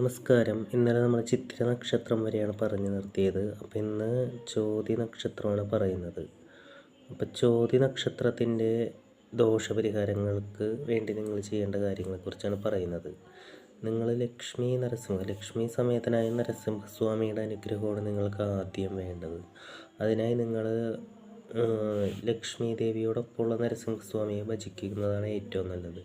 നമസ്കാരം. ഇന്നലെ നമ്മൾ ചിത്ര നക്ഷത്രം വരെയാണ് പറഞ്ഞു നിർത്തിയത്. അപ്പം ഇന്ന് ചോതി നക്ഷത്രമാണ് പറയുന്നത്. അപ്പം ചോതി നക്ഷത്രത്തിന്റെ ദോഷപരിഹാരങ്ങൾക്ക് വേണ്ടി നിങ്ങൾ ചെയ്യേണ്ട കാര്യങ്ങളെക്കുറിച്ചാണ് പറയുന്നത്. നിങ്ങൾ ലക്ഷ്മി നരസിംഹ ലക്ഷ്മി സമേതനായ നരസിംഹസ്വാമിയുടെ അനുഗ്രഹമാണ് നിങ്ങൾക്ക് ആദ്യം വേണ്ടത്. അതിനായി നിങ്ങൾ ലക്ഷ്മി ദേവിയോടൊപ്പമുള്ള നരസിംഹസ്വാമിയെ ഭജിക്കുന്നതാണ് ഏറ്റവും നല്ലത്.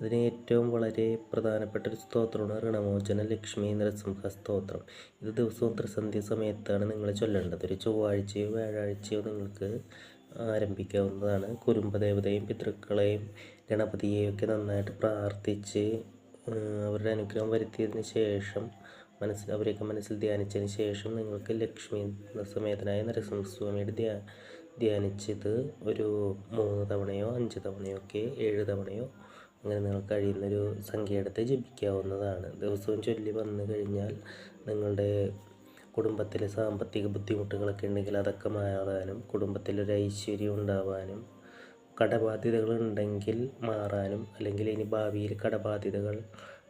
അതിന് ഏറ്റവും വളരെ പ്രധാനപ്പെട്ട ഒരു സ്തോത്രമാണ് ഋണമോചന ലക്ഷ്മി നരസിംഹ സ്തോത്രം. ഇത് ദിവസവും ത്രിസന്ധ്യ സമയത്താണ് നിങ്ങൾ ചൊല്ലേണ്ടത്. ഒരു ചൊവ്വാഴ്ചയോ വ്യാഴാഴ്ചയോ നിങ്ങൾക്ക് ആരംഭിക്കാവുന്നതാണ്. കുരുമ്പദേവതയും പിതൃക്കളെയും ഗണപതിയെയും ഒക്കെ നന്നായിട്ട് പ്രാർത്ഥിച്ച് അവരുടെ അനുഗ്രഹം വരുത്തിയതിന് ശേഷം മനസ്സിൽ അവരെയൊക്കെ മനസ്സിൽ ധ്യാനിച്ചതിന് ശേഷം നിങ്ങൾക്ക് ലക്ഷ്മി സമേതനായ നരസിംഹസ്വാമിയുടെ ധ്യാ ധ്യാനിച്ചത് ഒരു മൂന്ന് തവണയോ അഞ്ച് തവണയോ ഒക്കെ ഏഴ് തവണയോ അങ്ങനെ നിങ്ങൾ കഴിയുന്നൊരു സംഖ്യ എടുത്ത് ജപിക്കാവുന്നതാണ്. ദിവസവും ചൊല്ലി വന്നു കഴിഞ്ഞാൽ നിങ്ങളുടെ കുടുംബത്തിലെ സാമ്പത്തിക ബുദ്ധിമുട്ടുകളൊക്കെ ഉണ്ടെങ്കിൽ അതൊക്കെ മാറാനും കുടുംബത്തിലൊരു ഐശ്വര്യം ഉണ്ടാവാനും കടബാധ്യതകൾ ഉണ്ടെങ്കിൽ മാറാനും അല്ലെങ്കിൽ ഇനി ഭാവിയിൽ കടബാധ്യതകൾ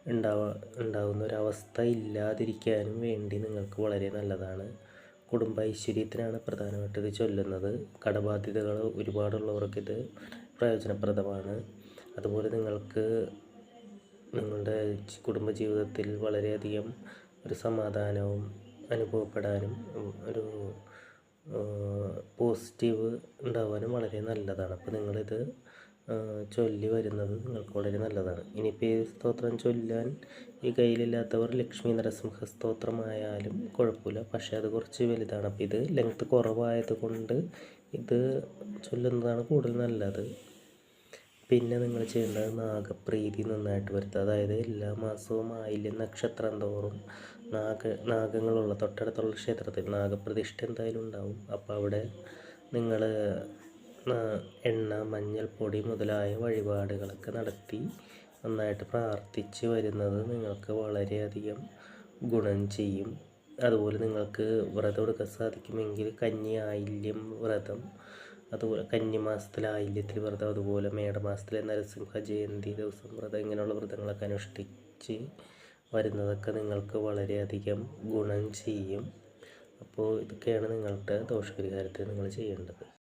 ഉണ്ടാവാ ഉണ്ടാകുന്ന ഒരവസ്ഥ ഇല്ലാതിരിക്കാനും വേണ്ടി നിങ്ങൾക്ക് വളരെ നല്ലതാണ്. കുടുംബ ഐശ്വര്യത്തിനാണ് പ്രധാനമായിട്ട് ഇത് ചൊല്ലുന്നത്. കടബാധ്യതകൾ ഒരുപാടുള്ളവർക്ക് ഇത് പ്രയോജനപ്രദമാണ്. അതുപോലെ നിങ്ങൾക്ക് നിങ്ങളുടെ കുടുംബ ജീവിതത്തിൽ വളരെയധികം ഒരു സമാധാനവും അനുഭവപ്പെടാനും ഒരു പോസിറ്റീവ് ഉണ്ടാവാനും വളരെ നല്ലതാണ്. അപ്പോൾ നിങ്ങളിത് ചൊല്ലി വരുന്നത് നിങ്ങൾക്ക് വളരെ നല്ലതാണ്. ഇനിയിപ്പോൾ ഈ സ്തോത്രം ചൊല്ലാൻ ഈ കയ്യിലില്ലാത്തവർ ലക്ഷ്മി നരസിംഹ സ്തോത്രമായാലും കുഴപ്പമില്ല. പക്ഷേ അത് കുറച്ച് വലുതാണ്. അപ്പോൾ ഇത് ലെങ്ത്ത് കുറവായത് കൊണ്ട് ഇത് ചൊല്ലുന്നതാണ് കൂടുതൽ നല്ലത്. പിന്നെ നിങ്ങൾ ചെയ്യേണ്ടത് നാഗപ്രീതി നന്നായിട്ട് വരുത്തുക. അതായത് എല്ലാ മാസവും ആയില്യം നക്ഷത്രം തോറും നാഗ നാഗങ്ങളുള്ള തൊട്ടടുത്തുള്ള ക്ഷേത്രത്തിൽ നാഗപ്രതിഷ്ഠ എന്തായാലും ഉണ്ടാവും. അപ്പോൾ അവിടെ നിങ്ങൾ എണ്ണ മഞ്ഞൾപ്പൊടി മുതലായ വഴിപാടുകളൊക്കെ നടത്തി നന്നായിട്ട് പ്രാർത്ഥിച്ച് വരുന്നത് നിങ്ങൾക്ക് വളരെയധികം ഗുണം ചെയ്യും. അതുപോലെ നിങ്ങൾക്ക് വ്രതം എടുക്കാൻ സാധിക്കുമെങ്കിൽ കന്നി ആയില്യം വ്രതം അതുപോലെ കന്നിമാസത്തിലെ ആയില്യത്തിൽ വ്രതം അതുപോലെ മേടമാസത്തിലെ നരസിംഹ ജയന്തി ദിവസം വ്രതം ഇങ്ങനെയുള്ള വ്രതങ്ങളൊക്കെ അനുഷ്ഠിച്ച് വരുന്നതൊക്കെ നിങ്ങൾക്ക് വളരെയധികം ഗുണം ചെയ്യും. അപ്പോൾ ഇതൊക്കെയാണ് നിങ്ങളുടെ ദോഷപരിഹാരത്തിന് നിങ്ങൾ ചെയ്യേണ്ടത്.